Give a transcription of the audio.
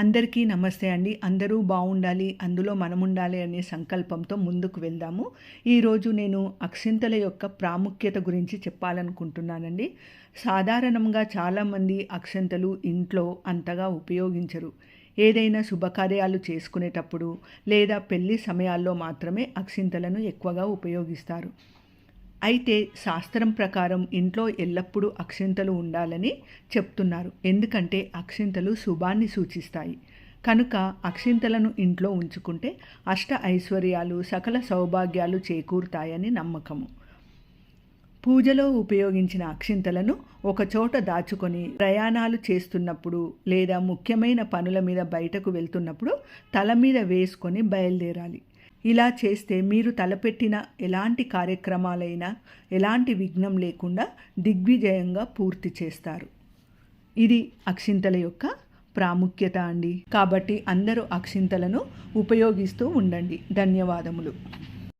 అందరికీ నమస్తే అండి. అందరూ బాగుండాలి అందులో మనం ఉండాలి అనే సంకల్పంతో ముందుకు వెళ్దాము. ఈరోజు నేను అక్షింతల యొక్క ప్రాముఖ్యత గురించి చెప్పాలనుకుంటున్నానండి. సాధారణంగా చాలామంది అక్షంతలు ఇంట్లో అంతగా ఉపయోగించరు. ఏదైనా శుభకార్యాలు చేసుకునేటప్పుడు లేదా పెళ్ళి సమయాల్లో మాత్రమే అక్షింతలను ఎక్కువగా ఉపయోగిస్తారు. అయితే శాస్త్రం ప్రకారం ఇంట్లో ఎల్లప్పుడూ అక్షింతలు ఉండాలని చెప్తున్నారు. ఎందుకంటే అక్షింతలు శుభాన్ని సూచిస్తాయి. కనుక అక్షింతలను ఇంట్లో ఉంచుకుంటే అష్ట ఐశ్వర్యాలు సకల సౌభాగ్యాలు చేకూరుతాయని నమ్మకము. పూజలో ఉపయోగించిన అక్షింతలను ఒకచోట దాచుకొని ప్రయాణాలు చేస్తున్నప్పుడు లేదా ముఖ్యమైన పనుల మీద బయటకు వెళ్తున్నప్పుడు తల మీద వేసుకొని బయలుదేరాలి. ఇలా చేస్తే మీరు తలపెట్టిన ఎలాంటి కార్యక్రమాలైనా ఎలాంటి విఘ్నం లేకుండా దిగ్విజయంగా పూర్తి చేస్తారు. ఇది అక్షింతల యొక్క ప్రాముఖ్యత అండి. కాబట్టి అందరూ అక్షింతలను ఉపయోగిస్తూ ఉండండి. ధన్యవాదములు.